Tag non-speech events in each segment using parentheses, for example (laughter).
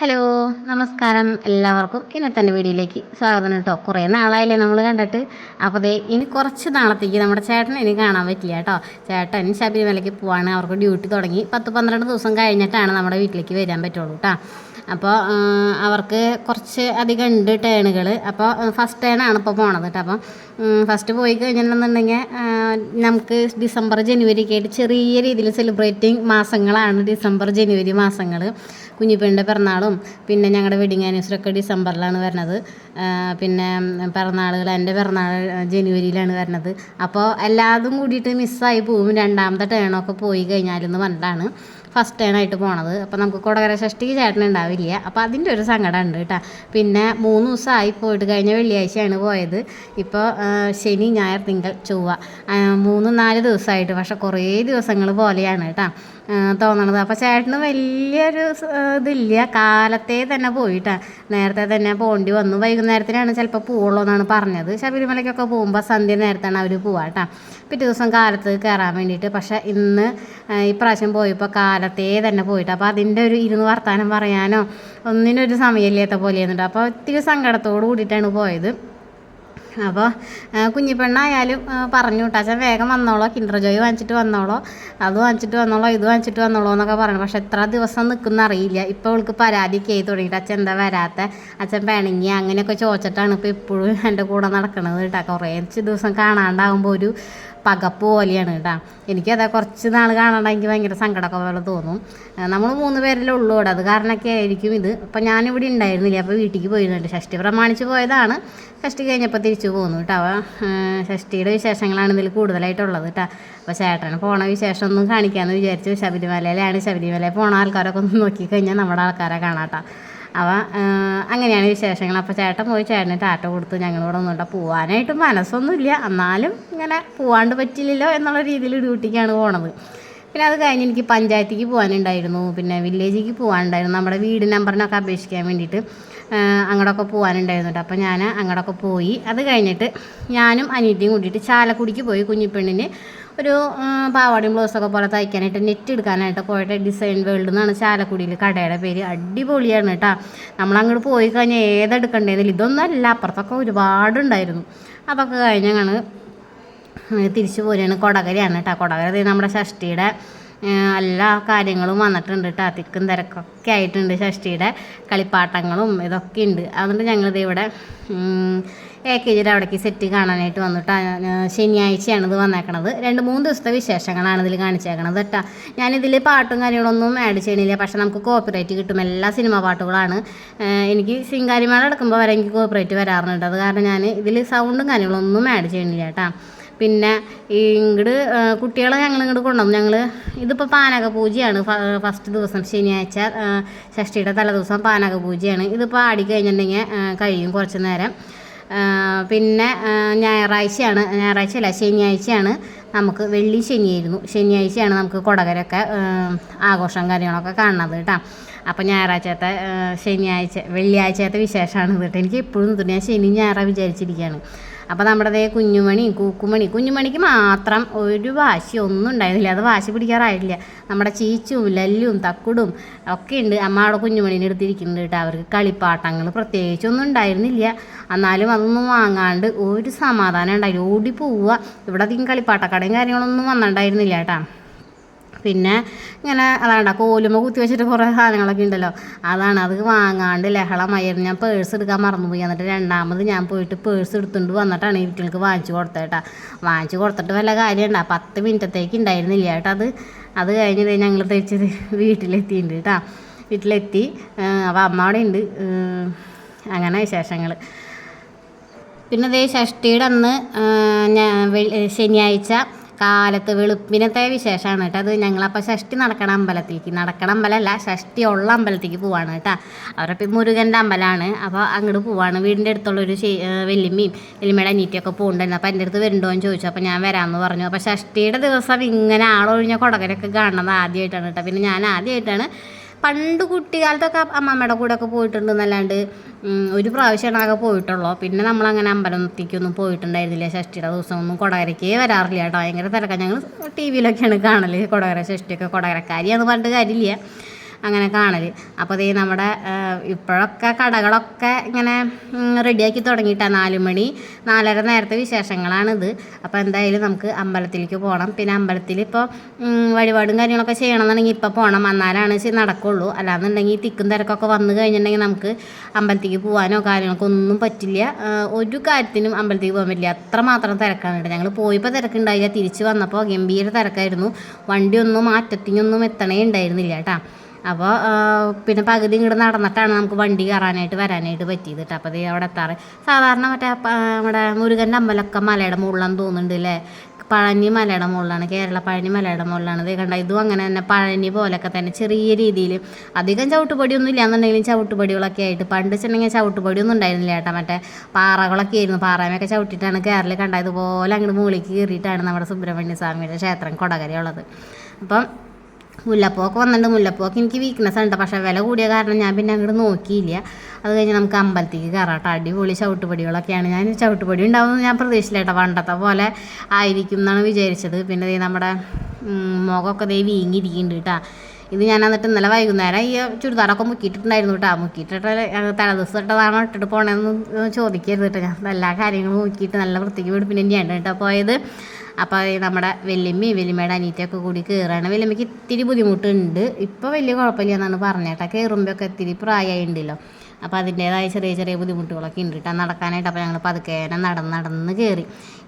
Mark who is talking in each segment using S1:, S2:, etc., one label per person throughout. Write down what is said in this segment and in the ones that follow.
S1: Hello നമസ്കാരം എല്ലാവർക്കും. ഇന്നത്തെ വീഡിയോയിലേക്ക് സ്വാഗതം കേട്ടോ. കുറേ നാളായില്ലേ നമ്മൾ കണ്ടിട്ട്. അപ്പോൾ ദേ ഇനി കുറച്ച് നാളത്തേക്ക് നമ്മുടെ ചേട്ടൻ ഇനി കാണാൻ പറ്റില്ല കേട്ടോ. ചേട്ടൻ ശബരിമലയ്ക്ക് പോവാണ്. അവർക്ക് ഡ്യൂട്ടി തുടങ്ങി പത്ത് പന്ത്രണ്ട് ദിവസം കഴിഞ്ഞിട്ടാണ് നമ്മുടെ വീട്ടിലേക്ക് വരാൻ പറ്റുള്ളൂ കേട്ടോ. അപ്പോൾ അവർക്ക് കുറച്ച് അധികം ഉണ്ട് ടേണുകൾ അപ്പോൾ ഫസ്റ്റ് ടേണാണ് ഇപ്പോൾ പോണത് കേട്ടോ. അപ്പം ഫസ്റ്റ് പോയി കഴിഞ്ഞിട്ടുണ്ടെന്നുണ്ടെങ്കിൽ നമുക്ക് ഡിസംബർ ജനുവരി ചെറിയ രീതിയിൽ സെലിബ്രേറ്റിംഗ് മാസങ്ങളാണ് ഡിസംബർ ജനുവരി മാസങ്ങൾ കുഞ്ഞിപ്പെണ്ണിന്റെ പിറന്നാളും. പിന്നെ ഞങ്ങളുടെ വെഡിങ് ആനിവേഴ്സറി ഒക്കെ ഡിസംബറിലാണ് വരുന്നത് പിന്നെ പിറന്നാളുകൾ എന്റെ പിറന്നാൾ ജനുവരിയിലാണ് വരുന്നത് അപ്പോൾ എല്ലാതും കൂടിയിട്ട് മിസ്സായി പോവും. രണ്ടാമത്തെ ടേണൊക്കെ പോയി കഴിഞ്ഞാലെന്ന് പറഞ്ഞിട്ടാണ് ഫസ്റ്റ് ടേൺ ആയിട്ട് പോണത്. അപ്പോൾ നമുക്ക് കൊടകര ഷഷ്ടിക്ക് ചേട്ടൻ ഉണ്ടാവില്ല. അപ്പോൾ അതിന്റെ ഒരു സങ്കടം ഉണ്ട് കേട്ടോ. പിന്നെ മൂന്ന് ദിവസമായി പോയിട്ട് കഴിഞ്ഞ വെള്ളിയാഴ്ചയാണ് പോയത്. ഇപ്പോൾ ശനി ഞായർ തിങ്കൾ ചൊവ്വ മൂന്ന് നാല് ദിവസമായിട്ട് പക്ഷേ കുറേ ദിവസങ്ങൾ പോലെയാണ് കേട്ടോ. തോന്നണത്. അപ്പോൾ ചേട്ടന് വലിയൊരു ഇതില്ല. കാലത്തെ തന്നെ പോയിട്ടാണ് നേരത്തെ തന്നെ പോണ്ടി വന്നു. വൈകുന്നേരത്തിനാണ് ചിലപ്പോൾ പോവുള്ളൂ എന്നാണ് പറഞ്ഞത്. ശബരിമലയ്ക്കൊക്കെ പോകുമ്പോൾ സന്ധ്യ നേരത്താണ് അവർ പോവാട്ടാ പിറ്റേ ദിവസം കാലത്ത് കയറാൻ വേണ്ടിയിട്ട്. പക്ഷേ ഇന്ന് ഇപ്രാവശ്യം പോയപ്പോൾ കാലത്തെ തന്നെ പോയിട്ട്. അപ്പോൾ അതിന്റെ ഒരു ഇരുന്ന് വർത്തമാനം പറയാനോ ഒന്നിനൊരു സമയമില്ലാത്ത പോലെയായിരുന്നു അപ്പോൾ ഒത്തിരി സങ്കടത്തോട് കൂടിയിട്ടാണ് പോയത്. അപ്പോൾ കുഞ്ഞിപ്പെണ്ണായാലും പറഞ്ഞു അച്ഛൻ വേഗം വന്നോളോ കിൻഡർ ജോയ് വാങ്ങിച്ചിട്ട് വന്നോളോ അത് വാങ്ങിച്ചിട്ട് വന്നോളോ ഇത് വാങ്ങിച്ചിട്ട് വന്നോളോ എന്നൊക്കെ പറഞ്ഞു. പക്ഷെ എത്ര ദിവസം നിൽക്കുന്ന അറിയില്ല. ഇപ്പോൾ അവൾക്ക് പരാതിയൊക്കെ ആയി തുടങ്ങിയിട്ട് അച്ഛൻ എന്താ വരാത്ത? അച്ഛൻ പിണങ്ങി അങ്ങനെയൊക്കെ ചോദിച്ചിട്ടാണ് ഇപ്പോൾ ഇപ്പോഴും എന്റെ കൂടെ നടക്കുന്നത് കേട്ടോ. കുറേ ദിവസം കാണാണ്ടാകുമ്പോൾ ഒരു പകപ്പ് പോലെയാണ് കേട്ടോ. എനിക്കത് കുറച്ച് നാൾ കാണാണ്ട് എനിക്ക് ഭയങ്കര സങ്കടമൊക്കെ പോലെ തോന്നും. നമ്മൾ മൂന്ന് പേരല്ലേ ഉള്ളൂ ഇവിടെ. അത് കാരണമൊക്കെ ആയിരിക്കും ഇത്. അപ്പം ഞാനിവിടെ ഉണ്ടായിരുന്നില്ല. അപ്പോൾ വീട്ടിലേക്ക് പോയിരുന്നുണ്ട്. ഷഷ്ടി പ്രമാണിച്ച് പോയതാണ്. ഷഷ്ടി കഴിഞ്ഞപ്പോൾ തിരിച്ചു പോന്നു കേട്ടോ. ഷഷ്ടിയുടെ വിശേഷങ്ങളാണ് ഇതിൽ കൂടുതലായിട്ടുള്ളത് കേട്ടോ. അപ്പോൾ ചേട്ടന് പോണ വിശേഷം ഒന്നും കാണിക്കാമെന്ന് വിചാരിച്ചു. ശബരിമലയിലാണ് ശബരിമലയിൽ പോണ ആൾക്കാരൊക്കെ ഒന്ന് നോക്കിക്കഴിഞ്ഞാൽ നമ്മുടെ ആൾക്കാരെ കാണാം കേട്ടോ. അവ അങ്ങനെയാണ് വിശേഷങ്ങൾ. അപ്പോൾ ചേട്ടൻ പോയി ചേട്ടന് ടാറ്റ കൊടുത്തു. ഞങ്ങളിവിടെ ഒന്നുകൊണ്ട് പോകാനായിട്ട് മനസ്സൊന്നുമില്ല. എന്നാലും ഇങ്ങനെ പോവാണ്ട് പറ്റില്ലല്ലോ എന്നുള്ള രീതിയിൽ ഡ്യൂട്ടിക്കാണ് പോണത്. പിന്നെ അത് കഴിഞ്ഞ് എനിക്ക് പഞ്ചായത്തിക്ക് പോകാനുണ്ടായിരുന്നു പിന്നെ വില്ലേജിലേക്ക് പോകാനുണ്ടായിരുന്നു നമ്മുടെ വീട് നമ്പറിനൊക്കെ അപേക്ഷിക്കാൻ വേണ്ടിയിട്ട്. അങ്ങോട്ടൊക്കെ പോകാനുണ്ടായിരുന്നു അപ്പോൾ ഞാൻ അങ്ങോട്ടൊക്കെ പോയി. അത് കഴിഞ്ഞിട്ട് ഞാനും അനിയത്തിയും കൂട്ടിയിട്ട് ചാലക്കുടിക്ക് പോയി കുഞ്ഞിപ്പെണ്ണിന് ഒരു പാവാടിയും ബ്ലൗസൊക്കെ പോലെ തയ്ക്കാനായിട്ട് നെറ്റ് എടുക്കാനായിട്ട് പോയിട്ട് ഡിസൈൻ വേൾഡ് എന്നാണ് ചാലക്കുടിയിൽ കടയുടെ പേര്. അടിപൊളിയാണ് കേട്ടോ നമ്മളങ്ങോട്ട് പോയി കഴിഞ്ഞാൽ ഏതെടുക്കണ്ടേന്നില്ല. ഇതൊന്നും അല്ല അപ്പുറത്തൊക്കെ ഒരുപാടുണ്ടായിരുന്നു. അതൊക്കെ കഴിഞ്ഞാണ് തിരിച്ചു പോരുകയാണ് കൊടകരയാണ് കേട്ടോ കൊടകര നമ്മുടെ ഷഷ്ടിയുടെ എല്ലാ കാര്യങ്ങളും വന്നിട്ടുണ്ട് കേട്ടോ തിക്കും തിരക്കൊക്കെ ആയിട്ടുണ്ട് ഷഷ്ടിയുടെ കളിപ്പാട്ടങ്ങളും ഇതൊക്കെ ഉണ്ട്. അതുകൊണ്ട് ഞങ്ങളിത് ഇവിടെ എ കെ ജിയുടെ അവിടേക്ക് സെറ്റ് കാണാനായിട്ട് വന്നിട്ട് ശനിയാഴ്ചയാണ് ഇത് വന്നേക്കണത്. രണ്ട് മൂന്ന് ദിവസത്തെ വിശേഷങ്ങളാണ് ഇതിൽ കാണിച്ചേക്കണത് കേട്ടോ ഞാനിതിൽ പാട്ടും കാര്യങ്ങളൊന്നും ആഡ് ചെയ്യണില്ല. പക്ഷേ നമുക്ക് കോപ്പിറൈറ്റ് കിട്ടും. എല്ലാ സിനിമ പാട്ടുകളാണ്. എനിക്ക് സിംഗാരിമാരടക്കുമ്പോൾ വരെ എനിക്ക് കോപ്പിറൈറ്റ് വരാറുണ്ട്. അത് കാരണം ഞാൻ ഇതിൽ സൗണ്ടും കാര്യങ്ങളൊന്നും ആഡ് ചെയ്യണില്ല കേട്ടോ പിന്നെ ഇങ്ങട് കുട്ടികളെ ഞങ്ങൾ ഇങ്ങോട്ട് കൊണ്ടുവന്നു. ഞങ്ങൾ ഇതിപ്പോൾ പാനക പൂജയാണ്. ഫസ്റ്റ് ദിവസം ശനിയാഴ്ച ഷഷ്ടിയുടെ തലേദിവസം പാനക പൂജയാണ്. ഇതിപ്പോൾ ആടി കഴിഞ്ഞിട്ടുണ്ടെങ്കിൽ കഴിയും കുറച്ച് നേരം. പിന്നെ ഞായറാഴ്ചയാണ്. ഞായറാഴ്ച അല്ല ശനിയാഴ്ചയാണ് നമുക്ക് വെള്ളി ശനിയായിരുന്നു. ശനിയാഴ്ചയാണ് നമുക്ക് കൊടകരൊക്കെ ആഘോഷം കാര്യങ്ങളൊക്കെ കാണുന്നത് കേട്ടോ. അപ്പോൾ ഞായറാഴ്ചത്തെ ശനിയാഴ്ച വെള്ളിയാഴ്ചത്തെ വിശേഷമാണ് കേട്ടോ. എനിക്ക് എപ്പോഴും തോന്നുന്നു ഞാൻ ശനി ഞായറാഴ്ച വിചാരിച്ചിരിക്കുകയാണ് അപ്പോൾ നമ്മുടെ കുഞ്ഞുമണി കൂക്കുമണി. കുഞ്ഞുമണിക്ക് മാത്രം ഒരു വാശി ഒന്നും ഉണ്ടായിരുന്നില്ല. അത് വാശി പിടിക്കാറായിട്ടില്ല. നമ്മുടെ ചീച്ചും ലല്ലും തക്കുടും ഒക്കെ ഉണ്ട്. അമ്മ അവിടെ കുഞ്ഞുമണീനെ എടുത്തിരിക്കുന്നുണ്ട് കേട്ടോ. അവർക്ക് കളിപ്പാട്ടങ്ങൾ പ്രത്യേകിച്ചൊന്നും ഉണ്ടായിരുന്നില്ല. എന്നാലും അതൊന്നും വാങ്ങാണ്ട് ഒരു സമാധാനം ഉണ്ടായില്ല. ഓടി പോവുക ഇവിടെ അധികം കളിപ്പാട്ടക്കടയും കാര്യങ്ങളൊന്നും വന്നിട്ടുണ്ടായിരുന്നില്ല കേട്ടോ. പിന്നെ ഇങ്ങനെ അതാണ് കോലുമ കുത്തി വെച്ചിട്ട് കുറേ സാധനങ്ങളൊക്കെ ഉണ്ടല്ലോ. അതാണ് അത് വാങ്ങാണ്ട് ലഹളമായിരുന്നു ഞാൻ പേഴ്സ് എടുക്കാൻ മറന്നുപോയി. എന്നിട്ട് രണ്ടാമത് ഞാൻ പോയിട്ട് പേഴ്സ് എടുത്തുകൊണ്ട് വന്നിട്ടാണ് ഈ വീട്ടിലേക്ക് വാങ്ങിച്ചു കൊടുത്തേട്ടാ. വാങ്ങിച്ചു കൊടുത്തിട്ട് വല്ല കാര്യമുണ്ടാ. പത്ത് മിനിറ്റത്തേക്ക് ഉണ്ടായിരുന്നില്ല കേട്ടോ അത്. അത് കഴിഞ്ഞത് ഞങ്ങൾ തയ്ച്ചത് വീട്ടിലെത്തിയിട്ടുണ്ട് കേട്ടോ. വീട്ടിലെത്തി അപ്പോൾ അമ്മ അവിടെ ഉണ്ട് അങ്ങനെ വിശേഷങ്ങൾ പിന്നെ ദേ ഷഷ്ടിയുടെ അന്ന് ശനിയാഴ്ച കാലത്ത് വെളുപ്പിനത്തെ വിശേഷമാണ് കേട്ടോ. അത് ഞങ്ങളപ്പോൾ ഷഷ്ടി നടക്കണ അമ്പലത്തിലേക്ക് നടക്കണ അമ്പലമല്ല ഷഷ്ടി ഉള്ള അമ്പലത്തിലേക്ക് പോവാണ് കേട്ടോ. അവരപ്പം മുരുകന്റെ അമ്പലമാണ് അപ്പോൾ അങ്ങോട്ട് പോവാണ്. വീടിന്റെ അടുത്തുള്ളൊരു വെല്ലുമ്മയും വെല്ലുമ്മയുടെ അനീറ്റിയൊക്കെ പോകുന്നുണ്ടായിരുന്നു അപ്പോൾ എന്റെ അടുത്ത് വരുന്നുണ്ടോ എന്ന് ചോദിച്ചു. അപ്പോൾ ഞാൻ വരാമെന്ന് പറഞ്ഞു. അപ്പോൾ ഷഷ്ടിയുടെ ദിവസം ഇങ്ങനെ ആളൊഴിഞ്ഞ കുടകരൊക്കെ കാണുന്നത് ആദ്യമായിട്ടാണ് കേട്ടോ. പിന്നെ ഞാൻ ആദ്യമായിട്ടാണ് പണ്ട് കുട്ടിക്കാലത്തൊക്കെ അമ്മമ്മയുടെ കൂടെ ഒക്കെ പോയിട്ടുണ്ട് എന്നല്ലാണ്ട് ഒരു പ്രാവശ്യമാണ് ആകെ പോയിട്ടുള്ളൂ. പിന്നെ നമ്മളങ്ങനെ അമ്പലത്തിക്കൊന്നും പോയിട്ടുണ്ടായിരുന്നില്ല. ഷഷ്ടിയുടെ ദിവസം ഒന്നും കൊടകരക്കേ വരാറില്ല കേട്ടോ. ഭയങ്കര തിരക്കാം. ഞങ്ങൾ ടി വിയിലൊക്കെയാണ് കാണൽ കൊടകര ഷഷ്ടിയൊക്കെ കൊടകരക്കാരിയാന്ന് പറഞ്ഞിട്ട് കാര്യമില്ല. അങ്ങനെ കാണൽ അപ്പോൾ ഇതേ നമ്മുടെ ഇപ്പോഴൊക്കെ കടകളൊക്കെ ഇങ്ങനെ റെഡിയാക്കി തുടങ്ങിയിട്ടാണ് നാല് മണി നാലര നേരത്തെ വിശേഷങ്ങളാണിത്. അപ്പോൾ എന്തായാലും നമുക്ക് അമ്പലത്തിലേക്ക് പോകണം പിന്നെ അമ്പലത്തിൽ ഇപ്പോൾ വഴിപാടും കാര്യങ്ങളൊക്കെ ചെയ്യണമെന്നുണ്ടെങ്കിൽ ഇപ്പോൾ പോകണം എന്നാലാണ് നടക്കുള്ളൂ. അല്ലാന്നുണ്ടെങ്കിൽ തിക്കും തിരക്കൊക്കെ വന്നു കഴിഞ്ഞിട്ടുണ്ടെങ്കിൽ നമുക്ക് അമ്പലത്തിലേക്ക് പോകാനോ കാര്യങ്ങൾക്കോ ഒന്നും പറ്റില്ല. ഒരു കാര്യത്തിനും അമ്പലത്തിലേക്ക് പോകാൻ പറ്റില്ല. അത്രമാത്രം തിരക്കാണ് കേട്ടോ. ഞങ്ങൾ പോയപ്പോൾ തിരക്കുണ്ടായില്ല. തിരിച്ച് വന്നപ്പോൾ ഗംഭീര തിരക്കായിരുന്നു. വണ്ടിയൊന്നും മാറ്റത്തിനൊന്നും എത്തണേ ഉണ്ടായിരുന്നില്ല കേട്ടോ. അപ്പോൾ പിന്നെ പകുതി ഇങ്ങോട്ട് നടന്നിട്ടാണ് നമുക്ക് വണ്ടി കയറാനായിട്ട് വരാനായിട്ട് പറ്റിയത് കേട്ടോ. അപ്പോൾ അവിടെ എത്താറ്. സാധാരണ മറ്റേ നമ്മുടെ മുരുകന്റെ അമ്പലമൊക്കെ മലയുടെ മുകളിലാണെന്ന് തോന്നുന്നുണ്ട് അല്ലേ പഴനി മലയുടെ മുകളിലാണ് കേരള പഴനി മലയുടെ മുകളിലാണ്. ഇത് കണ്ട ഇതും അങ്ങനെ തന്നെ പഴനി പോലൊക്കെ തന്നെ ചെറിയ രീതിയിൽ അധികം ചവിട്ടുപടിയൊന്നും ഇല്ലാന്നുണ്ടെങ്കിലും ചവിട്ടുപടികളൊക്കെ ആയിട്ട്. പണ്ട് വെച്ചിട്ടുണ്ടെങ്കിൽ ചവിട്ടുപടിയൊന്നും ഉണ്ടായിരുന്നില്ല ചേട്ടാ മറ്റേ പാറകളൊക്കെ ആയിരുന്നു. പാറമൊക്കെ ചവിട്ടിയിട്ടാണ് കേരള കണ്ട ഇതുപോലെ അങ്ങോട്ട് മുകളിലേക്ക് കയറിയിട്ടാണ് നമ്മുടെ സുബ്രഹ്മണ്യ സ്വാമിയുടെ ക്ഷേത്രം കൊടകരയുള്ളത്. അപ്പം മുല്ലപ്പൂവൊക്കെ വന്നിട്ടുണ്ട്. മുല്ലപ്പോക്ക് എനിക്ക് വീക്ക്നെസ് ഉണ്ട് പക്ഷേ വില കൂടിയ കാരണം ഞാൻ പിന്നെ അങ്ങോട്ട് നോക്കിയില്ല. അത് കഴിഞ്ഞ് നമുക്ക് അമ്പലത്തേക്ക് കയറാട്ടോ അടിപൊളി ചവിട്ടുപടികളൊക്കെയാണ്. ഞാൻ ചവിട്ടുപടി ഉണ്ടാവുമെന്ന് ഞാൻ പ്രതീക്ഷിച്ചില്ല പണ്ടത്തെ പോലെ ആയിരിക്കും എന്നാണ് വിചാരിച്ചത്. പിന്നെ ദേ നമ്മുടെ മുഖമൊക്കെ ദേ വീങ്ങിയിരിക്കുന്നുണ്ട് കേട്ടോ. ഇത് ഞാൻ എന്നിട്ട് ഇന്നലെ വൈകുന്നേരം ഈ ചുരിദാറൊക്കെ മുക്കിയിട്ടുണ്ടായിരുന്നു കേട്ടോ. മുക്കിയിട്ടിട്ട് തലേ ദിവസം ഇട്ടതാണോ ഇട്ടിട്ട് പോകണമെന്ന് ചോദിക്കരുത് കേട്ടോ. ഞാൻ എല്ലാ കാര്യങ്ങളും നോക്കിയിട്ട് നല്ല വൃത്തിക്ക് വെടുപ്പിന് തന്നെയാണ് കേട്ടോ. പോയത് അപ്പോൾ നമ്മുടെ വല്യമ്മയും വല്യമ്മയുടെ അനീറ്റയൊക്കെ കൂടി കയറുകയാണ് വല്യമ്മയ്ക്ക് ഇത്തിരി ബുദ്ധിമുട്ടുണ്ട്. ഇപ്പോൾ വലിയ കുഴപ്പമില്ല എന്നാണ് പറഞ്ഞേട്ടാ കയറുമ്പോഴൊക്കെ ഇത്തിരി പ്രായമായിട്ടുണ്ടല്ലോ അപ്പോൾ അതിന്റേതായ ചെറിയ ചെറിയ ബുദ്ധിമുട്ടുകളൊക്കെ ഉണ്ട് കേട്ടോ. നടക്കാനായിട്ട് അപ്പോൾ ഞങ്ങൾ പതുക്കേനെ നടന്ന് നടന്ന് കയറി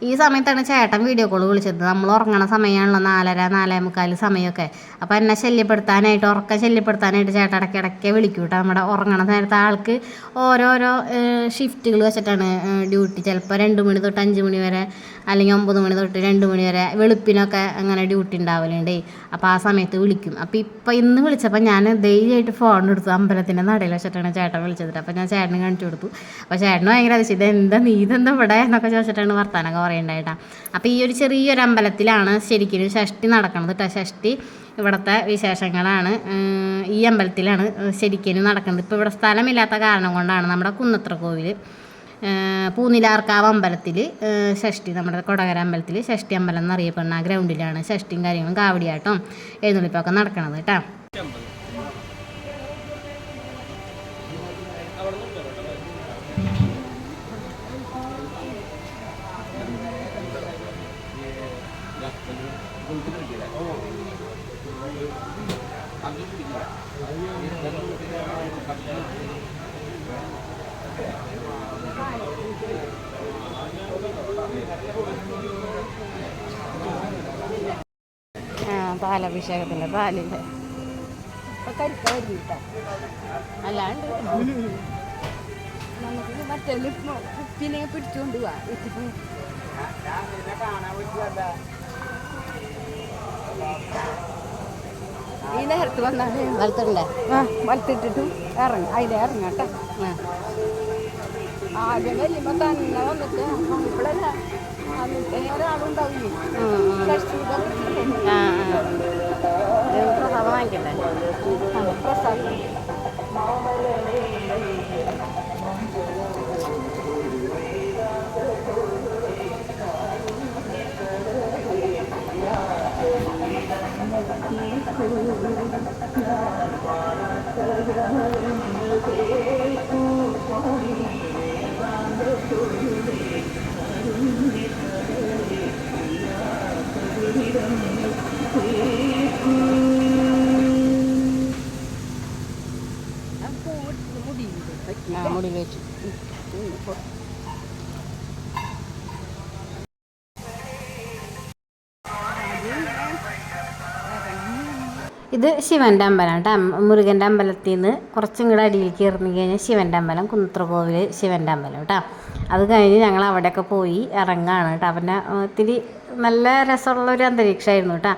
S1: ഈ സമയത്താണ് ചേട്ടൻ വീഡിയോ കോൾ വിളിച്ചത്. നമ്മൾ ഉറങ്ങണ സമയമാണല്ലോ നാലര നാലേ മുക്കാൽ സമയമൊക്കെ. അപ്പോൾ എന്നെ ശല്യപ്പെടുത്താനായിട്ട് ഉറക്കം ശല്യപ്പെടുത്താനായിട്ട് ചേട്ടൻ ഇടയ്ക്ക് ഇടയ്ക്ക് വിളിക്കും കേട്ടോ. നമ്മുടെ ഉറങ്ങണ നേരത്തെ ആൾക്ക് ഓരോരോ ഷിഫ്റ്റുകൾ വെച്ചിട്ടാണ് ഡ്യൂട്ടി ചിലപ്പോൾ രണ്ട് മണി തൊട്ട് അഞ്ച് മണി വരെ അല്ലെങ്കിൽ ഒമ്പത് മണി തൊട്ട് രണ്ട് മണി വരെ വെളുപ്പിനൊക്കെ അങ്ങനെ ഡ്യൂട്ടി ഉണ്ടാവലുണ്ട്. അപ്പോൾ ആ സമയത്ത് വിളിക്കും. അപ്പോൾ ഇപ്പോൾ ഇന്ന് വിളിച്ചപ്പോൾ ഞാൻ ധൈര്യമായിട്ട് ഫോൺ എടുത്തു. അമ്പലത്തിന്റെ നടയിൽ വെച്ചിട്ടാണ് ചേട്ടൻ വിളിച്ചത്. അപ്പോൾ ഞാൻ ചേട്ടന് കാണിച്ചു കൊടുത്തു. അപ്പോൾ ചേട്ടന് ഭയങ്കര അതിശയം. എന്താ നീ? ഇതെന്താ ഇവിടെ? എന്നൊക്കെ ചോദിച്ചിട്ടാണ് വർത്താനൊക്കെ പറയണ്ടായിട്ടാ. അപ്പോൾ ഈ ഒരു ചെറിയൊരു അമ്പലത്തിലാണ് ശരിക്കും ഷഷ്ടി നടക്കുന്നത് കേട്ടോ ഷഷ്ടി ഇവിടുത്തെ വിശേഷങ്ങളാണ്. ഈ അമ്പലത്തിലാണ് ശരിക്കും നടക്കുന്നത് ഇപ്പോൾ ഇവിടെ സ്ഥലമില്ലാത്ത കാരണം കൊണ്ടാണ് നമ്മുടെ കുന്നത്ര കോവിൽ പൂനിലാർക്കാവ് അമ്പലത്തിൽ ഷഷ്ടി നമ്മുടെ കൊടകര അമ്പലത്തിൽ ഷഷ്ടി അമ്പലം എന്നറിയപ്പെടുന്ന ആ ഗ്രൗണ്ടിലാണ് ഷഷ്ടിയും കാര്യങ്ങളും കാവടിയാട്ടം എഴുന്നള്ളിപ്പൊക്കെ നടക്കണത് കേട്ടോ പാലഭിഷേകത്തിന്റെ പാലിന്റെ അല്ലാണ്ട്
S2: നമുക്ക് മറ്റേ കുപ്പിനെ പിടിച്ചുകൊണ്ട് പോവാ ഈ നേരത്ത് വന്നാണ്
S1: വലത്തുണ്ടേ
S2: ആ വലത്തിട്ടിട്ടും ഇറങ്ങും. അതിലെ ഇറങ്ങട്ടെ ആദ്യം വലിയ തന്നെ വന്നിട്ട് ഇപ്പോഴല്ല എന്നിട്ട് ഒരാളുണ്ടാവില്ലേ കഷ്ടം
S1: ആ ആ ഇത് പ്രസാദം വാങ്ങിക്കണ്ടേ
S2: പ്രസാദം മുടിയുണ്ട്
S1: ആ മുടി വെച്ചു ഇത് ശിവന്റെ അമ്പലം കേട്ടോ മുരുകന്റെ അമ്പലത്തിൽ നിന്ന് കുറച്ചും കൂടെ അടിയിലേക്ക് ഇറങ്ങി കഴിഞ്ഞാൽ ശിവന്റെ അമ്പലം കുന്നത്രകോവിൽ ശിവന്റെ അമ്പലം കേട്ടോ അത് കഴിഞ്ഞ് ഞങ്ങൾ അവിടെയൊക്കെ പോയി ഇറങ്ങാണ് കേട്ടോ അവന്റെ ഒത്തിരി നല്ല രസമുള്ളൊരു അന്തരീക്ഷമായിരുന്നു കേട്ടോ.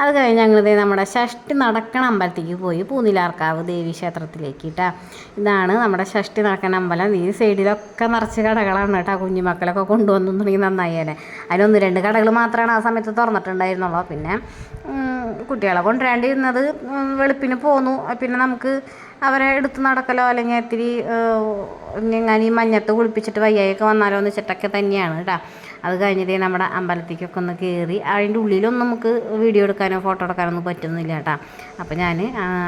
S1: അത് കഴിഞ്ഞ് ഞങ്ങൾ ദേ നമ്മുടെ ഷഷ്ടി നടക്കണ അമ്പലത്തേക്ക് പോയി. പൂനിലാർക്കാവ് ദേവി ക്ഷേത്രത്തിലേക്ക് കേട്ടോ. ഇതാണ് നമ്മുടെ ഷഷ്ടി നടക്കണ അമ്പലം. ഈ സൈഡിലൊക്കെ നിറച്ച് കടകളാണ് കേട്ടോ. കുഞ്ഞുമക്കളൊക്കെ കൊണ്ടുവന്നിട്ടുണ്ടെങ്കിൽ നന്നായേനെ അതിനൊന്ന് രണ്ട് കടകൾ മാത്രമാണ് ആ സമയത്ത് തുറന്നിട്ടുണ്ടായിരുന്നുള്ളൂ. പിന്നെ കുട്ടികളെ കൊണ്ടുവരേണ്ടിയിരുന്നത് വെളുപ്പിന് പോന്നു. പിന്നെ നമുക്ക് അവരെ എടുത്ത് നടക്കലോ അല്ലെങ്കിൽ ഇത്തിരി ഞാൻ ഈ മഞ്ഞത്ത് കുളിപ്പിച്ചിട്ട് വയ്യായൊക്കെ വന്നാലോ എന്ന് വെച്ചിട്ടൊക്കെ തന്നെയാണ് കേട്ടോ. അത് കഴിഞ്ഞിട്ട് നമ്മുടെ അമ്പലത്തേക്കൊക്കെ ഒന്ന് കയറി അതിന്റെ ഉള്ളിലൊന്നും നമുക്ക് വീഡിയോ എടുക്കാനോ ഫോട്ടോ എടുക്കാനോ ഒന്നും പറ്റുന്നില്ല കേട്ടോ. അപ്പോൾ ഞാൻ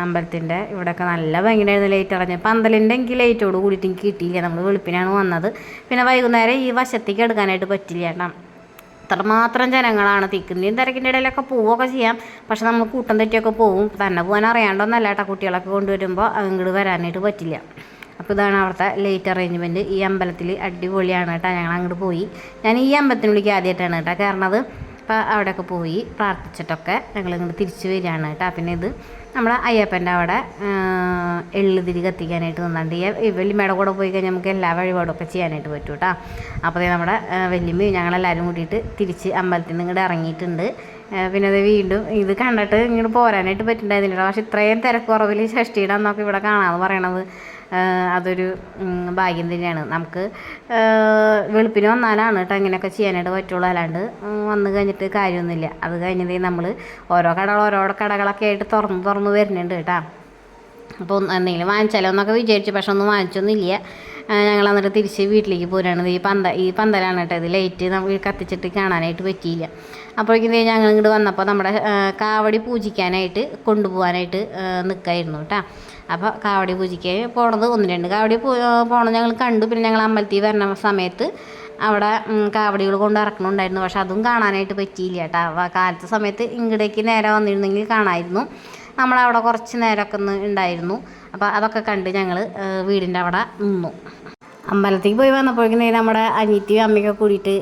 S1: അമ്പലത്തിന്റെ ഇവിടെയൊക്കെ നല്ല ഭംഗിയായിരുന്നു ലൈറ്റ് അടഞ്ഞ്. പന്തലിന്റെ എനിക്ക് ലൈറ്റോട് കൂടിയിട്ട് എനിക്ക് കിട്ടിയില്ല. നമ്മൾ വെളുപ്പിനാണ് വന്നത്. പിന്നെ വൈകുന്നേരം ഈ വശത്തേക്ക് എടുക്കാനായിട്ട് പറ്റില്ല കേട്ടോ. അത്രമാത്രം ജനങ്ങളാണ്. തിക്കുന്നതിയും തിരക്കിന്റെ ഇടയിലൊക്കെ പോവുകയൊക്കെ ചെയ്യാം. പക്ഷെ നമ്മൾ കൂട്ടം തെറ്റിയൊക്കെ പോവും. തന്നെ പോകാൻ അറിയാണ്ടൊന്നല്ല കേട്ടോ കുട്ടികളൊക്കെ കൊണ്ടുവരുമ്പോൾ അങ്ങോട്ട് വരാനായിട്ട് പറ്റില്ല. അപ്പോൾ ഇതാണ് അവിടുത്തെ ലൈറ്റ് അറേഞ്ച്മെന്റ് ഈ അമ്പലത്തിൽ അടിപൊളിയാണ് കേട്ടോ. ഞങ്ങൾ അങ്ങോട്ട് പോയി. ഞാൻ ഈ അമ്പലത്തിനുള്ളിലേക്ക് ആദ്യമായിട്ടാണ് കേട്ടോ. കയറണത് അപ്പോൾ അവിടെയൊക്കെ പോയി പ്രാർത്ഥിച്ചിട്ടൊക്കെ ഞങ്ങൾ ഇങ്ങോട്ട് തിരിച്ചു വരികയാണ് കേട്ടോ. പിന്നെ ഇത് നമ്മളെ അയ്യപ്പന്റെ അവിടെ എള്ളുതിരി കത്തിക്കാനായിട്ട് നിന്നുണ്ട്. ഈ വലിയമ്മയുടെ കൂടെ പോയി കഴിഞ്ഞാൽ നമുക്ക് എല്ലാ വഴിപാടൊക്കെ ചെയ്യാനായിട്ട് പറ്റും കേട്ടോ. അപ്പോൾ നമ്മുടെ വലിയമ്മയും ഞങ്ങളെല്ലാവരും കൂടിയിട്ട് തിരിച്ച് അമ്പലത്തിൽ നിന്ന് ഇങ്ങോട്ട് ഇറങ്ങിയിട്ടുണ്ട്. പിന്നെ അത് വീണ്ടും ഇത് കണ്ടിട്ട് ഇങ്ങോട്ട് പോരാനായിട്ട് പറ്റുന്നുണ്ടായിരുന്നില്ല പക്ഷേ ഇത്രയും തിരക്കുറവിൽ ഷഷ്ടിയുടെ അന്നൊക്കെ ഇവിടെ കാണാമെന്ന് പറയണത് അതൊരു ഭാഗ്യം തന്നെയാണ്. നമുക്ക് വെളുപ്പിന് വന്നാലാണ് കേട്ടോ ഇങ്ങനെയൊക്കെ ചെയ്യാനായിട്ട് പറ്റുള്ളൂ. അല്ലാണ്ട് വന്നു കഴിഞ്ഞിട്ട് കാര്യമൊന്നുമില്ല. അത് കഴിഞ്ഞതേ നമ്മൾ ഓരോ കടകൾ ഓരോ കടകളൊക്കെ ആയിട്ട് തുറന്ന് തുറന്ന് വരുന്നുണ്ട് കേട്ടോ അപ്പോൾ എന്തെങ്കിലും വാങ്ങിച്ചാലോ എന്നൊക്കെ വിചാരിച്ചു. പക്ഷെ ഒന്നും വാങ്ങിച്ചൊന്നുമില്ല. ഞങ്ങൾ എന്നിട്ട് തിരിച്ച് വീട്ടിലേക്ക് പോരാണ്. ഈ പന്ത ഈ പന്തലാണ് കേട്ടോ ഇത്. ലൈറ്റ് നമുക്ക് കത്തിച്ചിട്ട് കാണാനായിട്ട് പറ്റിയില്ല. അപ്പോഴേക്കും ഞങ്ങൾ ഇങ്ങോട്ട് വന്നപ്പോൾ നമ്മുടെ കാവടി പൂജിക്കാനായിട്ട് കൊണ്ടുപോകാനായിട്ട് നിൽക്കായിരുന്നു കേട്ടോ അപ്പോൾ കാവടി പൂജയ്ക്ക് പോണത് ഒന്ന് രണ്ട്. കാവടി പോണത് ഞങ്ങൾ കണ്ടു. പിന്നെ ഞങ്ങൾ അമ്പലത്തിൽ വരണ സമയത്ത് അവിടെ കാവടികൾ കൊണ്ട് ഇറക്കണുണ്ടായിരുന്നു പക്ഷെ അതും കാണാനായിട്ട് പറ്റിയില്ല കേട്ടോ. കാലത്തെ സമയത്ത് ഇങ്ങടേക്ക് നേരെ വന്നിരുന്നെങ്കിൽ കാണായിരുന്നു. നമ്മളവിടെ കുറച്ച് നേരമൊക്കെ ഒന്ന് ഉണ്ടായിരുന്നു. അപ്പോൾ അതൊക്കെ കണ്ട് ഞങ്ങൾ വീടിന്റെ അവിടെ നിന്നു. അമ്പലത്തിൽ പോയി വന്നപ്പോഴേക്കും നമ്മുടെ അനിയത്തിയും അമ്മയൊക്കെ കൂടിയിട്ട്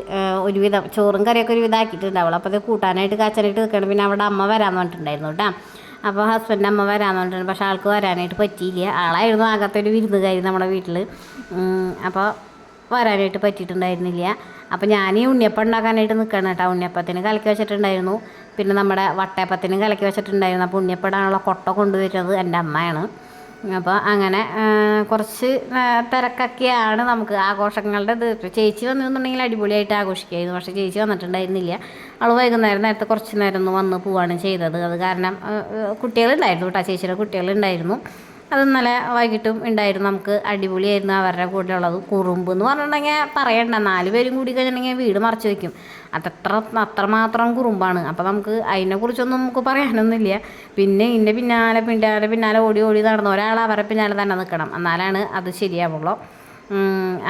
S1: ഒരുവിധം ചോറും കറിയൊക്കെ ഒരുവിധം ആക്കിയിട്ടുണ്ടാവുള്ളൂ അപ്പോൾ അത് കൂട്ടാനായിട്ട് കാച്ചാനായിട്ട് നിൽക്കണം പിന്നെ അവിടെ അമ്മ വരാമെന്ന് പറഞ്ഞിട്ടുണ്ടായിരുന്നു കേട്ടോ. അപ്പോൾ ഹസ്ബൻഡ് അമ്മ വരാമെന്ന് പറഞ്ഞിട്ടുണ്ട് പക്ഷേ ആൾക്ക് വരാനായിട്ട് പറ്റിയില്ല. ആളായിരുന്നു ആകത്തെ ഒരു വിരുന്നുകാരി നമ്മുടെ വീട്ടിൽ അപ്പോൾ വരാനായിട്ട് പറ്റിയിട്ടുണ്ടായിരുന്നില്ല. അപ്പോൾ ഞാൻ ഈ ഉണ്ണിയപ്പം ഉണ്ടാക്കാനായിട്ട് നിൽക്കണം കേട്ടോ. ഉണ്ണിയപ്പത്തിന് കലക്കി വെച്ചിട്ടുണ്ടായിരുന്നു. പിന്നെ നമ്മുടെ വട്ടയപ്പത്തിനും കലക്കി വെച്ചിട്ടുണ്ടായിരുന്നു. അപ്പോൾ ഉണ്ണിയപ്പം കൊട്ട കൊണ്ടുവരുന്നത്. എന്റെ അമ്മയാണ്. അപ്പോൾ അങ്ങനെ കുറച്ച് തിരക്കൊക്കെയാണ് നമുക്ക് ആഘോഷങ്ങളുടെ ഇത്. ചേച്ചി വന്നിരുന്നുണ്ടെങ്കിൽ അടിപൊളിയായിട്ട് ആഘോഷിക്കായിരുന്നു. പക്ഷേ ചേച്ചി വന്നിട്ടുണ്ടായിരുന്നില്ല. അവൾ വൈകുന്നേരം നേരത്തെ കുറച്ച് നേരം ഒന്ന് വന്ന് പോവാണ് ചെയ്തത്. അത് കാരണം കുട്ടികളുണ്ടായിരുന്നു കേട്ടോ. ചേച്ചിയുടെ കുട്ടികളുണ്ടായിരുന്നു അത് ഇന്നലെ വൈകിട്ടും ഉണ്ടായിരുന്നു. നമുക്ക് അടിപൊളിയായിരുന്നു. അവരുടെ കൂടെ ഉള്ളത് കുറുമ്പ് എന്ന് പറഞ്ഞിട്ടുണ്ടെങ്കിൽ പറയണ്ട. നാല് പേരും കൂടി കഴിഞ്ഞിട്ടുണ്ടെങ്കിൽ വീട് മറച്ചു വയ്ക്കും അതത്ര അത്രമാത്രം കുറുമ്പാണ്. അപ്പോൾ നമുക്ക് അതിനെക്കുറിച്ചൊന്നും നമുക്ക് പറയാനൊന്നുമില്ല. പിന്നെ ഇതിന്റെ പിന്നാലെ പിന്നാലെ പിന്നാലെ ഓടി ഓടി നടന്ന് ഒരാൾ അവരെ പിന്നാലെ തന്നെ നിൽക്കണം. എന്നാലാണ് അത് ശരിയാവുള്ളൂ.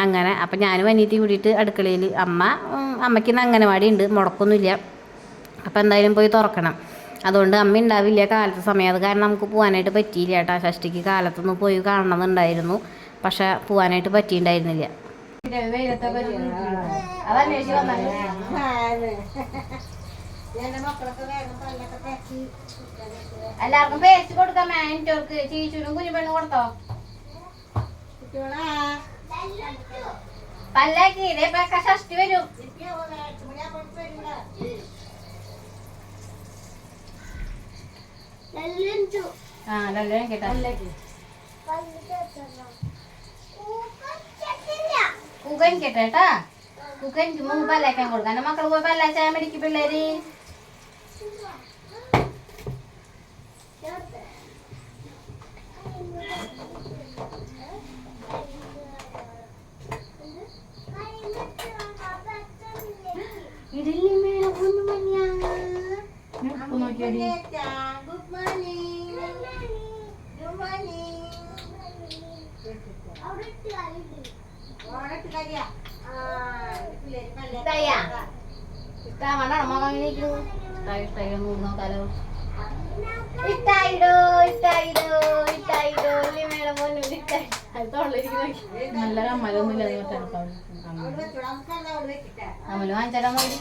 S1: അങ്ങനെ. അപ്പം ഞാനും അനിയത്തി കൂടിയിട്ട് അടുക്കളയിൽ അമ്മ അമ്മയ്ക്ക് ഇന്ന് അംഗനവാടി ഉണ്ട്. മുടക്കൊന്നുമില്ല. അപ്പോൾ എന്തായാലും പോയി തുറക്കണം. അതുകൊണ്ട് അമ്മ ഉണ്ടാവില്ല കാലത്ത് സമയം. അത് കാരണം നമുക്ക് പോകാനായിട്ട് പറ്റിയില്ല കേട്ടോ. ഷഷ്ടിക്ക് കാലത്തൊന്ന് പോയി കാണണമെന്നുണ്ടായിരുന്നു. പക്ഷെ പോകാനായിട്ട് പറ്റിയിട്ടുണ്ടായിരുന്നില്ല. എല്ലാവർക്കും പേസ്റ്റ് കൊടുക്കാം. മാനിറ്റോർക്ക് ചീച്ചൂരും കുഞ്ഞുപെണ്ണും കൊടുത്തോ? പല്ലാക്കി. ഇതേപ്പൊക്കെ ഷഷ്ടി വരും. ആ നല്ല കേട്ടോ. കുക്കനിക്ക് മുമ്പ് പല്ലാക്കാൻ കൊടുക്കാം. എന്റെ മക്കൾ പോയി പല്ലാച്ചാൻ മേടിക്കും പിള്ളേര്. ഇഡലി മേലെ ഒന്ന് മണിയാ നോക്കിയാടി ഇഷ്ടായാ ഇഷ്ടാവണ്ടാണോ മകൻ ഇരിക്കുന്നത് ഇഷ്ടായി ഇഷ്ടായി ഒന്ന് നോക്കാലോ ഇഷ്ടായിടോ ഇഷ്ടായിടോ ഇഷ്ടായിടോ മേലെ മോനും ഇഷ്ടായി അത് തൊള്ളിരിക്കുന്നു നല്ല അമ്മലൊന്നുമില്ല അമ്മൽ വാങ്ങിച്ചാലോ മതി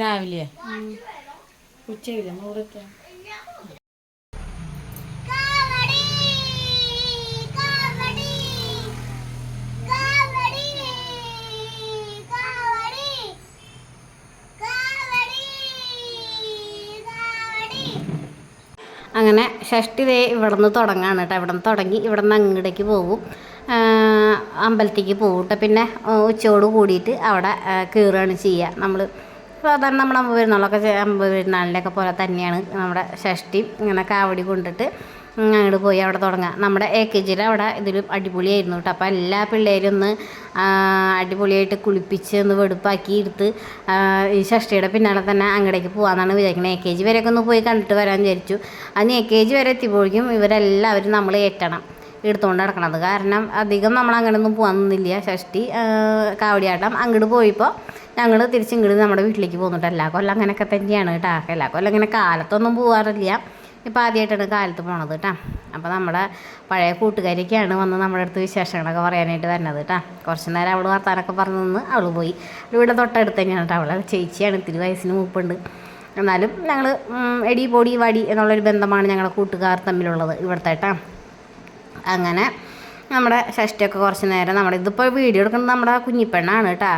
S1: രാവിലെ? ഉച്ചയില്ല നൂറത്തെ
S3: കാവടി കാവടി കാവടി കാവടി കാവടി കാവടി.
S1: അങ്ങനെ ഷഷ്ടി ദേ ഇവിടെ നിന്ന് തുടങ്ങാണ് കേട്ടോ. ഇവിടെ നിന്ന് തുടങ്ങി ഇവിടെ നിന്ന് അങ്ങോട്ടേക്ക് പോകും. അമ്പലത്തേക്ക് പോകും കേട്ടോ പിന്നെ ഉച്ചയോട് കൂടിയിട്ട് അവിടെ കയറുകയാണ് ചെയ്യുക നമ്മൾ സാധാരണ നമ്മുടെ അമ്പ പെരുന്നാളൊക്കെ അമ്പ പെരുന്നാളിന്റെയൊക്കെ പോലെ തന്നെയാണ് നമ്മുടെ ഷഷ്ടി. ഇങ്ങനെ കാവടി കൊണ്ടിട്ട് അങ്ങോട്ട് പോയി അവിടെ തുടങ്ങുക നമ്മുടെ എ കെ ജിയിൽ അവിടെ ഇതിലും അടിപൊളിയായിരുന്നു കേട്ടോ. അപ്പോൾ എല്ലാ പിള്ളേരും ഒന്ന് അടിപൊളിയായിട്ട് കുളിപ്പിച്ച് ഒന്ന് വെടുപ്പാക്കി എടുത്ത് ഈ ഷഷ്ടിയുടെ പിന്നാലെ തന്നെ അങ്ങടേക്ക് പോകാമെന്നാണ് വിചാരിക്കുന്നത് എ കെ ജി വരെയൊക്കെ ഒന്ന് പോയി കണ്ടിട്ട് വരാൻ വിചാരിച്ചു. അതിന് എ കെ ജി വരെ എത്തിയപ്പോഴേക്കും ഇവരെല്ലാവരും നമ്മൾ ഏറ്റണം. എടുത്തുകൊണ്ട് നടക്കണത് കാരണം അധികം നമ്മൾ അങ്ങനെയൊന്നും പോകാൻ നിന്നില്ല ഷഷ്ടി കാവടിയാട്ടം അങ്ങോട്ട് പോയപ്പോൾ ഞങ്ങൾ തിരിച്ച് ഇങ്ങോട്ട് നമ്മുടെ വീട്ടിലേക്ക് പോകുന്നുണ്ട് എല്ലാ കൊല്ലം അങ്ങനെയൊക്കെ തന്നെയാണ് കേട്ടോ എല്ലാ കൊല്ലം ഇങ്ങനെ കാലത്തൊന്നും പോകാറില്ല ഇപ്പോൾ ആദ്യമായിട്ടാണ് കാലത്ത് പോണത് കേട്ടോ അപ്പോൾ നമ്മുടെ പഴയ കൂട്ടുകാരിയൊക്കെയാണ് വന്ന് നമ്മുടെ അടുത്ത് വിശേഷങ്ങളൊക്കെ പറയാനായിട്ട് വരുന്നത് കേട്ടോ കുറച്ച് നേരം അവൾ വർത്താനൊക്കെ പറഞ്ഞു നിന്ന് അവൾ പോയി. ഇവിടെ തൊട്ടടുത്ത് തന്നെയാണ് കേട്ടോ അവളെ ചേച്ചിയാണ് ഇത്തിരി വയസ്സിന് മൂപ്പുണ്ട്. എന്നാലും ഞങ്ങൾ എടി പൊടി വടി എന്നുള്ളൊരു ബന്ധമാണ് ഞങ്ങളുടെ കൂട്ടുകാർ തമ്മിലുള്ളത് ഇവിടുത്തെ കേട്ടോ അങ്ങനെ നമ്മുടെ ഷഷ്ടിയൊക്കെ കുറച്ച് നേരം നമ്മുടെ ഇതിപ്പോൾ വീഡിയോ എടുക്കുന്നത് നമ്മുടെ കുഞ്ഞിപ്പെണ്ണാണ് കേട്ടോ.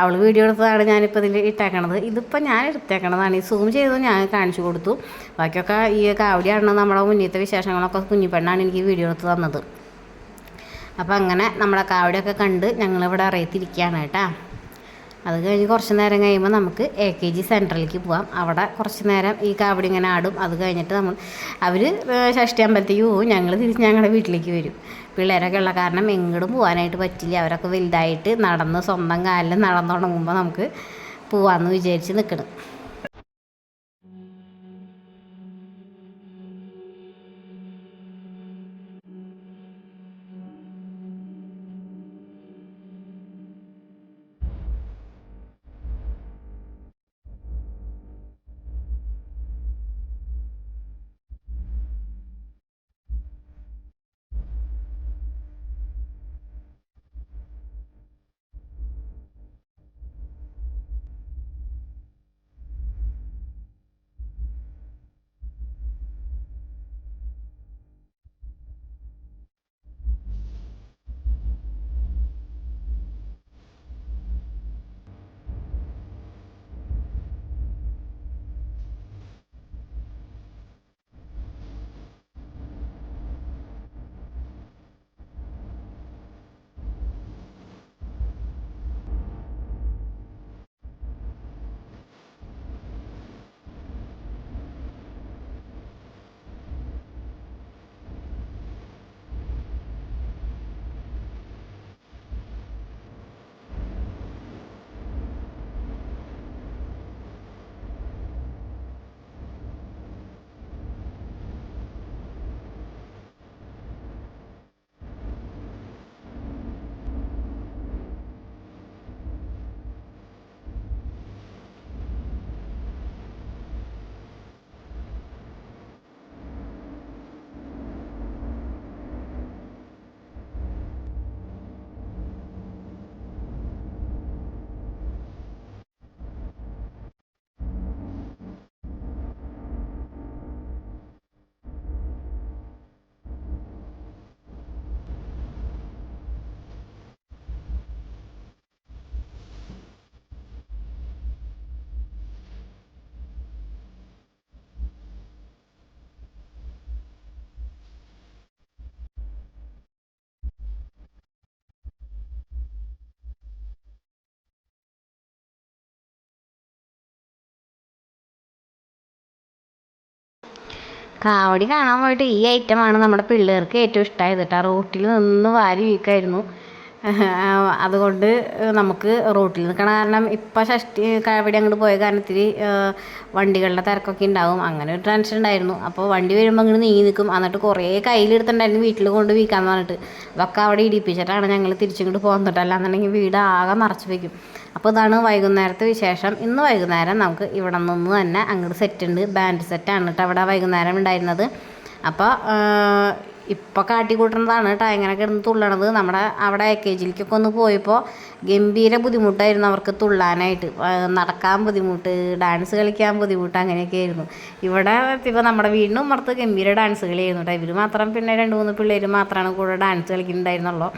S1: അവൾ വീഡിയോ എടുത്തതാണ് ഞാനിപ്പോൾ ഇതിൽ ഇട്ടേക്കണത്. ഇതിപ്പോൾ ഞാൻ എടുത്തേക്കണതാണ്. ഈ സൂം ചെയ്ത് ഞാൻ കാണിച്ചു കൊടുത്തു. ബാക്കിയൊക്കെ ഈ കാവടിയാണ് നമ്മുടെ മുന്നത്തെ വിശേഷങ്ങളൊക്കെ കുഞ്ഞിപ്പെണ്ണാണ് എനിക്ക് വീഡിയോ എടുത്ത് തന്നത്. അപ്പോൾ അങ്ങനെ നമ്മുടെ കാവടിയൊക്കെ കണ്ട് ഞങ്ങളിവിടെ അറിയത്തിരിക്കുകയാണ് കേട്ടോ. അത് കഴിഞ്ഞ് കുറച്ച് നേരം കഴിയുമ്പോൾ നമുക്ക് എ കെ ജി സെന്ററിലേക്ക് പോവാം. അവിടെ കുറച്ച് നേരം ഈ കാവടി ഇങ്ങനെ ആടും. അത് കഴിഞ്ഞിട്ട് നമ്മൾ അവർ ഷഷ്ടി അമ്പലത്തേക്ക് പോകും ഞങ്ങൾ തിരിച്ച് ഞങ്ങളുടെ വീട്ടിലേക്ക് വരും. പിള്ളേരൊക്കെ ഉള്ള കാരണം എങ്ങോട്ടും പോകാനായിട്ട് പറ്റില്ല. അവരൊക്കെ വലുതായിട്ട് നടന്ന് സ്വന്തം കാലിൽ നടന്നു തുടങ്ങുമ്പോൾ നമുക്ക് പോവാമെന്ന് വിചാരിച്ച് നിൽക്കണം കാവടി കാണാൻ പോയിട്ട് ഈ ഐറ്റമാണ് നമ്മുടെ പിള്ളേർക്ക് ഏറ്റവും ഇഷ്ടമായത് കേട്ടോ റോട്ടിൽ നിന്ന് വാരി വീക്കായിരുന്നു (laughs) അതുകൊണ്ട് നമുക്ക് റോട്ടിൽ നിൽക്കണ. കാരണം ഇപ്പം ഷഷ്ടി കാവടി അങ്ങോട്ട് പോയ കാരണത്തിൽ വണ്ടികളുടെ തിരക്കൊക്കെ ഉണ്ടാവും അങ്ങനെ ഒരു ടെൻഷൻ ഉണ്ടായിരുന്നു അപ്പോൾ വണ്ടി വരുമ്പോൾ അങ്ങോട്ട് നീങ്ങി നിൽക്കും എന്നിട്ട് കുറേ കയ്യിലെടുത്തിട്ടുണ്ടായിരുന്നു വീട്ടിൽ കൊണ്ട് വീക്കാന്ന് പറഞ്ഞിട്ട്. അതൊക്കെ അവിടെ ഇടിപ്പിച്ചിട്ടാണ് ഞങ്ങൾ തിരിച്ചിങ്ങോട്ട് പോകുന്നത് അല്ലാന്നുണ്ടെങ്കിൽ വീട് ആകെ നിറച്ച് വയ്ക്കും അപ്പോൾ ഇതാണ് വൈകുന്നേരത്തെ വിശേഷം. ഇന്ന് വൈകുന്നേരം നമുക്ക് ഇവിടെ നിന്ന് തന്നെ അങ്ങോട്ട് സെറ്റ് ഉണ്ട് ബാൻഡ് സെറ്റാണ് കേട്ടോ അവിടെ വൈകുന്നേരം ഉണ്ടായിരുന്നത് അപ്പോൾ ഇപ്പോൾ കാട്ടിക്കൂട്ടുന്നതാണ് കേട്ടോ. എങ്ങനെ കിടന്ന് തുള്ളണത്. നമ്മുടെ അവിടെ എ കെ ജിയിലേക്കൊക്കെ ഒന്ന് പോയപ്പോൾ ഗംഭീര ബുദ്ധിമുട്ടായിരുന്നു അവർക്ക് തുള്ളാനായിട്ട്. നടക്കാൻ ബുദ്ധിമുട്ട് ഡാൻസ് കളിക്കാൻ ബുദ്ധിമുട്ട് അങ്ങനെയൊക്കെ ആയിരുന്നു. ഇവിടെ ഇപ്പോൾ നമ്മുടെ വീടിനും പുറത്ത് ഗംഭീര ഡാൻസ് കളിയായിരുന്നു കേട്ടോ. ഇവർ മാത്രം പിന്നെ രണ്ട് മൂന്ന് പിള്ളേർ മാത്രമാണ് കൂടെ ഡാൻസ് കളിക്കുന്നുണ്ടായിരുന്നുള്ളൂ.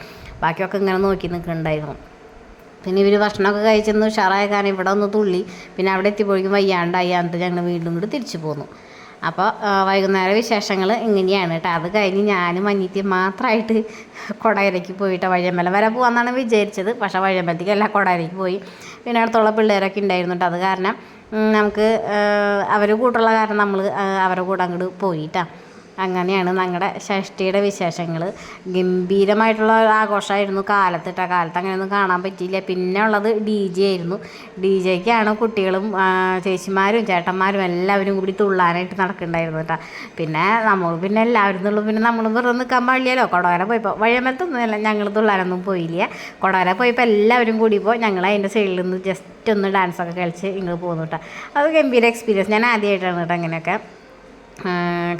S1: ബാക്കിയൊക്കെ ഇങ്ങനെ നോക്കി നിൽക്കുന്നുണ്ടായിരുന്നു പിന്നെ ഇവർ ഭക്ഷണമൊക്കെ കഴിച്ചെന്ന് ഉഷാറായ കാരണം ഇവിടെ ഒന്ന് തുള്ളി. പിന്നെ അവിടെ എത്തിയപ്പോഴേക്കും വയ്യാണ്ടായി എന്നിട്ട് ഞങ്ങൾ വീണ്ടും കൂടി തിരിച്ചു പോന്നു. അപ്പോൾ വൈകുന്നേര വിശേഷങ്ങൾ ഇങ്ങനെയാണ് കേട്ടോ അത് കഴിഞ്ഞ് ഞാനും അനിയത്തിയും മാത്രമായിട്ട് കൊടയരയ്ക്ക് പോയിട്ട് വഴിയമ്പല വരെ പോകാമെന്നാണ് വിചാരിച്ചത്. പക്ഷേ വഴിയമ്പലത്തേക്ക് എല്ലാ കൊടയരയ്ക്ക് പോയി. പിന്നെ അടുത്തുള്ള പിള്ളേരൊക്കെ ഉണ്ടായിരുന്നു കേട്ടോ അത് കാരണം നമുക്ക് അവർ കൂട്ടുള്ള കാരണം നമ്മൾ അവരുടെ കൂടെ അങ്ങോട്ട് പോയിട്ടാ അങ്ങനെയാണ് ഞങ്ങളുടെ ഷഷ്ടിയുടെ വിശേഷങ്ങൾ ഗംഭീരമായിട്ടുള്ള ഒരു ആഘോഷമായിരുന്നു കാലത്തിട്ട കാലത്ത് അങ്ങനെയൊന്നും കാണാൻ പറ്റിയില്ല. പിന്നെ ഉള്ളത് ഡി ജെ ആയിരുന്നു. ഡി ജെക്കാണ് കുട്ടികളും ചേച്ചിമാരും ചേട്ടന്മാരും എല്ലാവരും കൂടി തുള്ളാനായിട്ട് നടക്കുന്നുണ്ടായിരുന്നു കേട്ടോ പിന്നെ നമ്മൾ പിന്നെ എല്ലാവരും തുള്ളും. പിന്നെ നമ്മൾ വെറുതെ നിൽക്കാൻ പാടില്ലല്ലോ. കൊടവര പോയപ്പോൾ വഴിയമ്പലത്തൊന്നുമല്ല ഞങ്ങൾ തുള്ളാനൊന്നും പോയില്ല. കൊടവര പോയപ്പോൾ എല്ലാവരും കൂടിയപ്പോൾ ഞങ്ങൾ അതിന്റെ സൈഡിൽ നിന്ന് ജസ്റ്റ് ഒന്ന് ഡാൻസൊക്കെ കളിച്ച് ഇങ്ങോട്ട് പോകുന്നു കേട്ടോ അത് ഗംഭീര എക്സ്പീരിയൻസ് ഞാൻ ആദ്യമായിട്ടാണ് കേട്ടോ അങ്ങനെയൊക്കെ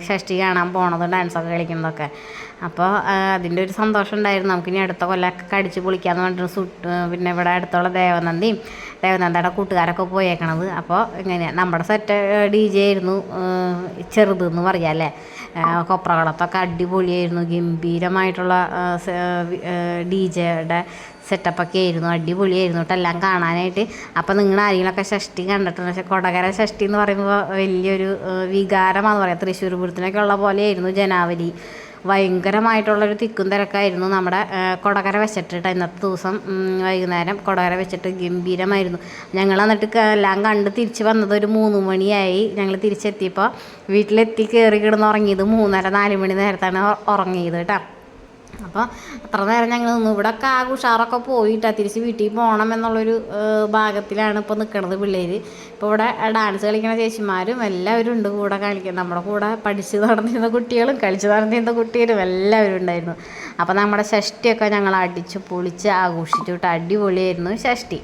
S1: ഷഷ്ടി കാണാൻ പോണതും ഡാൻസൊക്കെ കളിക്കുന്നതൊക്കെ. അപ്പോൾ അതിന്റെ ഒരു സന്തോഷം ഉണ്ടായിരുന്നു. നമുക്ക് ഇനി അടുത്ത കൊല്ലമൊക്കെ കടിച്ച് പൊളിക്കാന്ന് പറഞ്ഞിട്ട് സുട്ട് പിന്നെ ഇവിടെ അടുത്തുള്ള ദേവനന്ദിയും ദേവനന്ദയുടെ കൂട്ടുകാരൊക്കെ പോയേക്കണത്. അപ്പോൾ ഇങ്ങനെ നമ്മുടെ സെറ്റ് ഡി ജെ ആയിരുന്നു ചെറുത് എന്ന് പറയാം അല്ലേ? കൊപ്രകളത്തൊക്കെ അടിപൊളിയായിരുന്നു. ഗംഭീരമായിട്ടുള്ള ഡി ജെയുടെ സെറ്റപ്പൊക്കെ ആയിരുന്നു. അടിപൊളിയായിരുന്നു കേട്ടോ. എല്ലാം കാണാനായിട്ട്. അപ്പോൾ നിങ്ങൾ ആരെങ്കിലുമൊക്കെ ഷഷ്ടി കണ്ടിട്ടുണ്ട്? പക്ഷേ കൊടകര ഷഷ്ടി എന്ന് പറയുമ്പോൾ വലിയൊരു വികാരമാണെന്ന് പറയാം. തൃശ്ശൂർ പൂരത്തിനൊക്കെ ഉള്ള പോലെയായിരുന്നു ജനാവലി. ഭയങ്കരമായിട്ടുള്ളൊരു തിക്കും തിരക്കായിരുന്നു നമ്മുടെ കൊടകര വെച്ചിട്ട് ട്ടോ ഇന്നത്തെ ദിവസം. വൈകുന്നേരം കൊടകര വെച്ചിട്ട് ഗംഭീരമായിരുന്നു. ഞങ്ങൾ എന്നിട്ട് എല്ലാം കണ്ട് തിരിച്ച് വന്നത് ഒരു മൂന്ന് മണിയായി. ഞങ്ങൾ തിരിച്ചെത്തിയപ്പോൾ വീട്ടിലെത്തി കയറി കിടന്ന് ഉറങ്ങിയത് മൂന്നര നാല് മണി നേരത്താണ് ഉറങ്ങിയത് കേട്ടോ. അപ്പോൾ അത്ര നേരം ഞങ്ങൾ നിന്നു. ഇവിടെ ഒക്കെ ആ ഉഷാറൊക്കെ പോയിട്ടാ. തിരിച്ച് വീട്ടിൽ പോകണം എന്നുള്ളൊരു ഭാഗത്തിലാണ് ഇപ്പോൾ നിൽക്കുന്നത് പിള്ളേർ ഇപ്പോൾ ഇവിടെ ഡാൻസ് കളിക്കുന്ന ചേച്ചിമാരും എല്ലാവരും ഉണ്ട് കൂടെ കളിക്കാൻ. നമ്മുടെ കൂടെ പഠിച്ച് നടന്നിരുന്ന കുട്ടികളും കളിച്ച് നടന്നിരുന്ന കുട്ടികളും എല്ലാവരും ഉണ്ടായിരുന്നു. അപ്പോൾ നമ്മുടെ ഷഷ്ടിയൊക്കെ ഞങ്ങൾ അടിച്ച് പൊളിച്ച് ആഘോഷിച്ചു. അടിപൊളിയായിരുന്നു ഷഷ്ടി.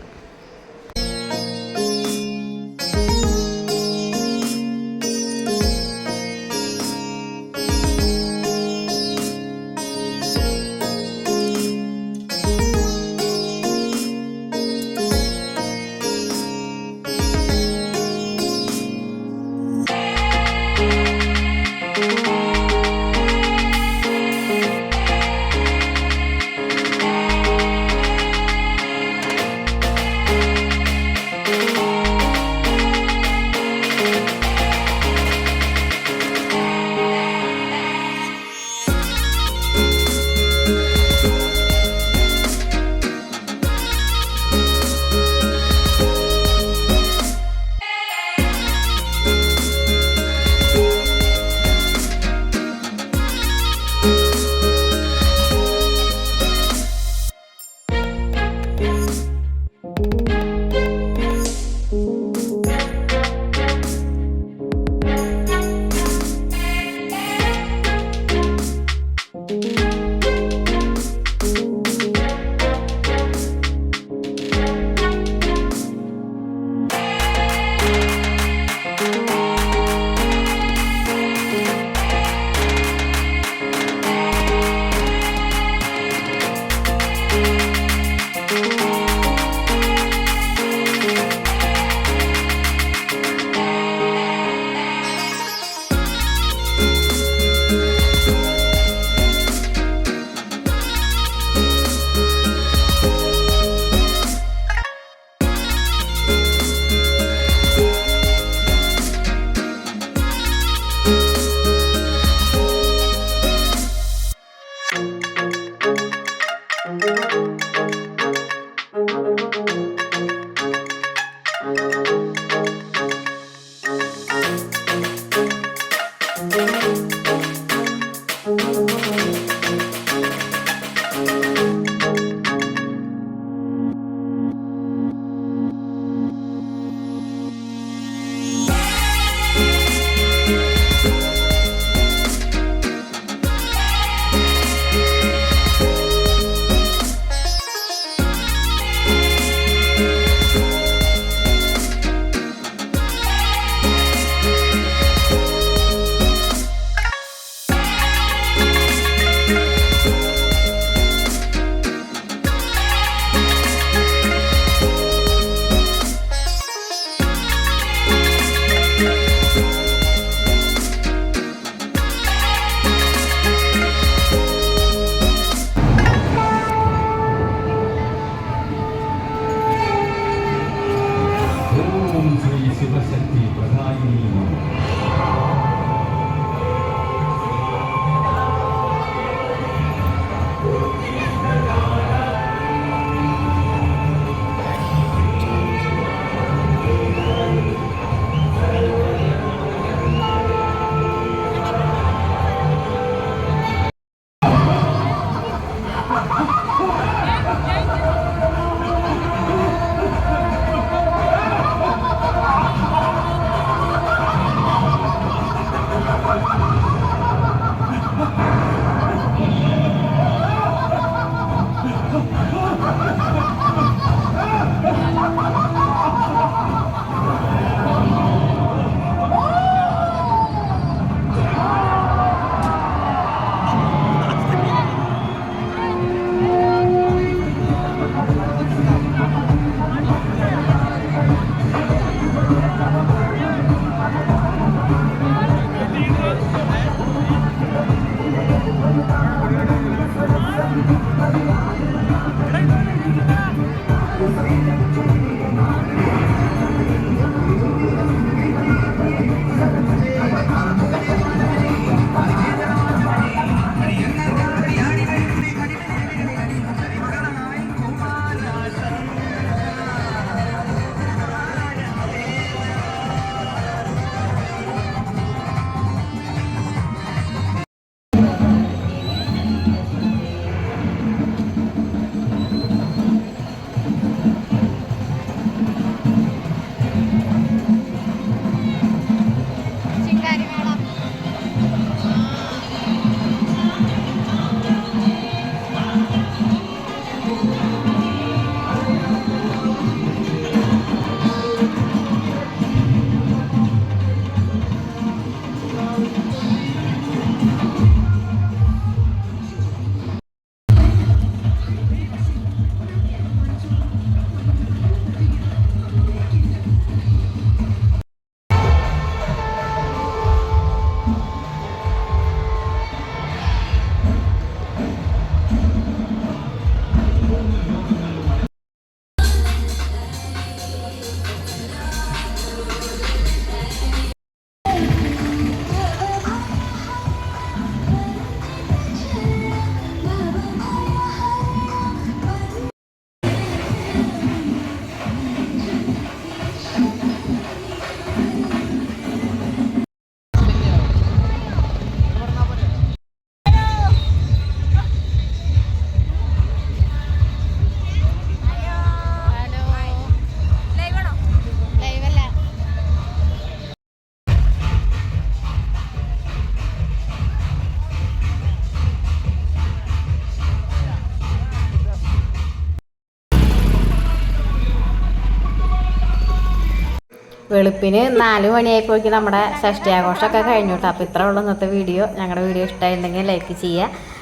S1: വെളുപ്പിന് നാല് മണിയായപ്പോഴേക്കും നമ്മുടെ ഷഷ്ടി ആഘോഷമൊക്കെ കഴിഞ്ഞു കേട്ടോ. അപ്പോൾ ഇത്രേ ഉള്ളൂ ഇന്നത്തെ വീഡിയോ. ഞങ്ങളുടെ വീഡിയോ ഇഷ്ടമായിട്ടുണ്ടെങ്കിൽ ലൈക്ക് ചെയ്യുക.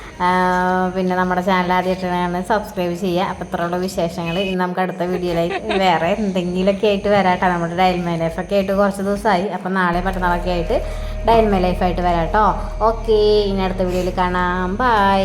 S1: പിന്നെ നമ്മുടെ ചാനൽ ആദ്യമായിട്ടാണ് സബ്സ്ക്രൈബ് ചെയ്യുക. അപ്പോൾ ഇത്രയുള്ള വിശേഷങ്ങൾ ഇനി നമുക്ക് അടുത്ത വീഡിയോയിലേക്ക് വേറെ എന്തെങ്കിലുമൊക്കെ ആയിട്ട് വരാട്ടോ നമ്മുടെ ഡയൽ മൈ ലൈഫൊക്കെ ആയിട്ട് കുറച്ച് ദിവസമായി. അപ്പോൾ നാളെ മറ്റന്നാളൊക്കെ ആയിട്ട് ഡയൽ മൈ ലൈഫായിട്ട് വരാട്ടോ ഓക്കെ ഇനി അടുത്ത വീഡിയോയിൽ കാണാം. ബൈ